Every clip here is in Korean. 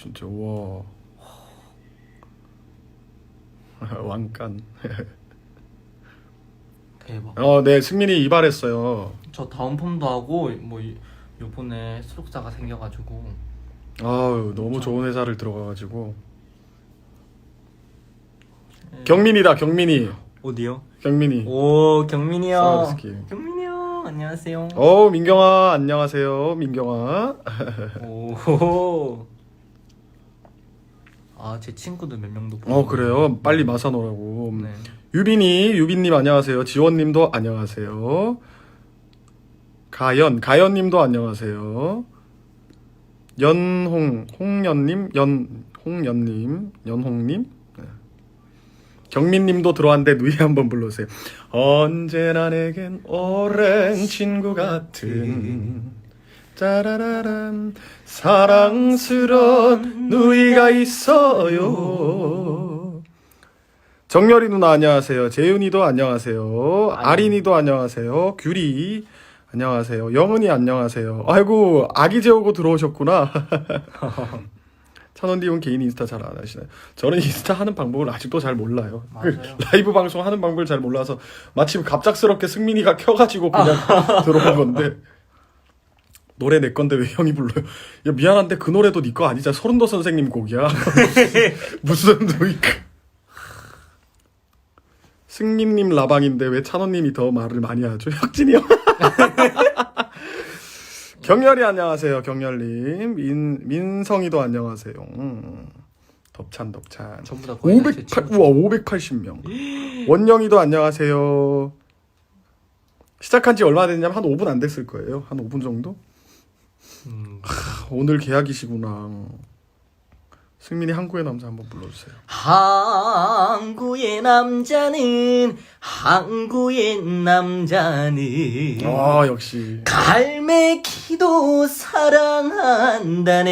진짜 와 왕관. 대박. 어, 네 승민이 이발했어요. 저 다운 펌도 하고 뭐 이- 요번에 수록자가 생겨가지고 아유 너무 좋은 회사를 들어가가지고 네. 경민이다 경민이 어디요? 경민이. 오 경민이 형. 사와스키. 경민이 형 안녕하세요. 어 민경아 안녕하세요 민경아. 오. 아 제 친구들 몇 명도. 어 그래요 빨리 마사노라고. 네. 유빈이 유빈님 안녕하세요. 지원님도 안녕하세요. 가연 가연님도 안녕하세요. 연홍 홍연님 연 홍연님 연홍님 네. 경민님도 들어왔는데 누이 한번 불러주세요. 언제나 내겐 오랜 친구 같은 짜라라란 사랑스런 누이가 있어요. 정열이 누나 안녕하세요. 재윤이도 안녕하세요. 아린이도 안녕하세요. 규리 안녕하세요. 영은이 안녕하세요. 아이고 아기 재우고 들어오셨구나. 찬원님은 개인 인스타 잘 안 하시나요? 저는 인스타 하는 방법을 아직도 잘 몰라요. 그. 라이브 방송 하는 방법을 잘 몰라서 마침 갑작스럽게 승민이가 켜가지고 그냥 들어온 건데 노래 내 건데 왜 형이 불러요? 야 미안한데 그 노래도 네 거 아니잖아. 서른도 선생님 곡이야. 무슨 노이까? 승민님 라방인데 왜 찬원님이 더 말을 많이 하죠? 혁진이 형. 경열이 안녕하세요. 경열님 민 민성이도 안녕하세요. 음, 덥찬 덥찬. 전부 다 거의 다제 508 친구. 우와 580명. 원영이도 안녕하세요. 시작한 지 얼마 됐냐면 한 5분 안 됐을 거예요. 한 5분 정도? 음. 아, 오늘 계약이시구나. 승민이 한국의 남자 한번 불러주세요. 항구의 남자는 항구의 남자는 아 역시 갈매기도 사랑한다네.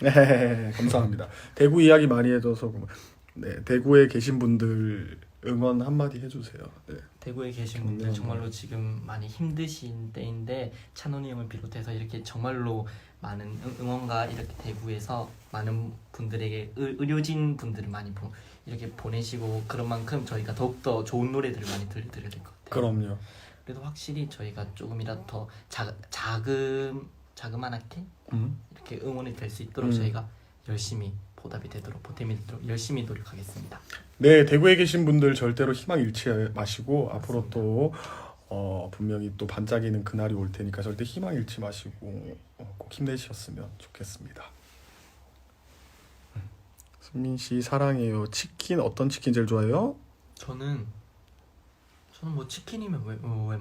네 감사합니다. 대구 이야기 많이 해줘서 고마- 네 대구에 계신 분들 응원 한마디 해주세요. 네. 대구에 계신 분들 음. 정말로 지금 많이 힘드신 때인데 찬원이 형을 비롯해서 이렇게 정말로 많은 응- 응원과 이렇게 대구에서 많은 분들에게 의, 의료진 분들을 많이 보, 이렇게 보내시고 그런 만큼 저희가 더욱더 좋은 노래들을 많이 들려드려야 될 것 같아요. 그럼요. 그래도 확실히 저희가 조금이라도 더 자, 자금 자그만하게 음. 이렇게 응원이 될 수 있도록 음. 저희가 열심히 보답이 되도록 보탬이 되도록 열심히 노력하겠습니다. 네, 대구에 계신 분들 절대로 희망 잃지 마시고 앞으로 또 어, 분명히 또 반짝이는 그날이 올 테니까 절대 희망 잃지 마시고 어, 꼭 힘내셨으면 좋겠습니다. 음. 승민 씨 사랑해요. 치킨 어떤 치킨 제일 좋아해요? 저는 저는 뭐 치킨이면 왜, 왜